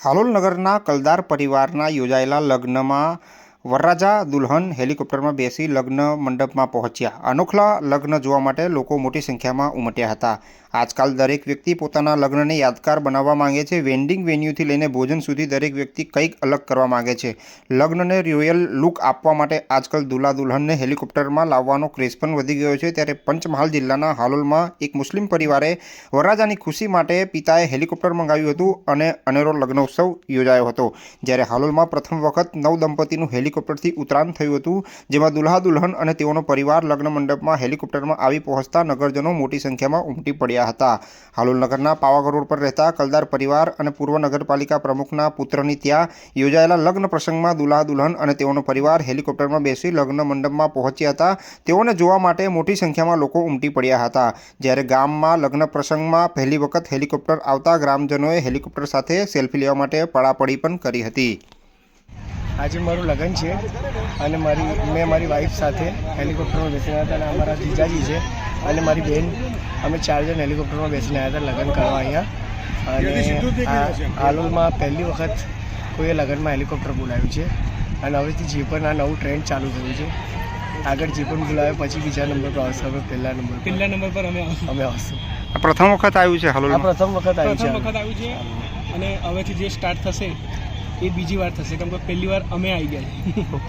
હાલોલ નગરના કલદાર પરિવારના યોજાયેલા લગ્નમાં વરરાજા દુલ્હન હેલિકોપ્ટરમાં બેસી લગ્ન મંડપમાં પહોંચ્યા. અનોખલા લગ્ન જોવા માટે લોકો મોટી સંખ્યામાં ઉમટ્યા હતા. આજકાલ દરેક વ્યક્તિ પોતાના લગ્નને યાદગાર બનાવવા માંગે છે. વેન્ડિંગ વેન્યુથી લઈને ભોજન સુધી દરેક વ્યક્તિ કંઈક અલગ કરવા માંગે છે. લગ્નને રોયલ લુક આપવા માટે આજકાલ દુલ્હા દુલ્હનને હેલિકોપ્ટરમાં લાવવાનો ક્રેઝ પણ વધી ગયો છે. ત્યારે પંચમહાલ જિલ્લાના હાલોલમાં એક મુસ્લિમ પરિવારે વરરાજાની ખુશી માટે પિતાએ હેલિકોપ્ટર મંગાવ્યું હતું અને અનેરો લગ્નોત્સવ યોજાયો હતો. જ્યારે હાલોલમાં પ્રથમ વખત નવ દંપતીનું હેલિકોપ્ટરથી ઉતરાણ થયું હતું, જેમાં દુલ્હા દુલ્હન અને તેઓનો પરિવાર લગ્ન મંડપમાં હેલિકોપ્ટરમાં આવી પહોંચતા નગરજનો મોટી સંખ્યામાં ઉમટી પડ્યા હતા. હાલોલ નગરના પાવાગઢ રોડ પર રહેતા કલદાર પરિવાર અને પૂર્વ નગરપાલિકા પ્રમુખના પુત્રની ત્યાં યોજાયેલા લગ્ન પ્રસંગમાં દુલ્હા દુલ્હન અને તેઓનો પરિવાર હેલિકોપ્ટરમાં બેસી લગ્ન મંડપમાં પહોંચ્યા હતા. તેઓને જોવા માટે મોટી સંખ્યામાં લોકો ઉમટી પડ્યા હતા. જ્યારે ગામમાં લગ્ન પ્રસંગમાં પહેલી વખત હેલિકોપ્ટર આવતા ગ્રામજનોએ હેલિકોપ્ટર સાથે સેલ્ફી લેવા માટે પડાપડી પણ કરી હતી. આજે મારું લગ્ન છે અને મારી મેં મારી વાઈફ સાથે હેલિકોપ્ટરમાં બેસીને હતા અને અમારા જીજાજી છે અને મારી બહેન અમે ચાર જણ હેલિકોપ્ટરમાં બેસીને આવ્યા હતા લગ્ન કરવા અહીંયા. અને આ હાલોલમાં પહેલી વખત કોઈએ લગ્નમાં હેલિકોપ્ટર બોલાવ્યું છે અને હવેથી જે પણ આ નવું ટ્રેન્ડ ચાલુ થયું છે આગળ જે પણ બોલાવે પછી બીજા નંબર પર આવશે અમે પહેલા નંબર પહેલા નંબર પર અમે આવશું. અમે આવશું. પ્રથમ વખત આવ્યું છે હાલોલ પ્રથમ વખત આવ્યું છે. વખત આવ્યું છે અને હવેથી જે સ્ટાર્ટ થશે એ બીજી વાર થશે કેમ કે પહેલી વાર અમે આવી ગયા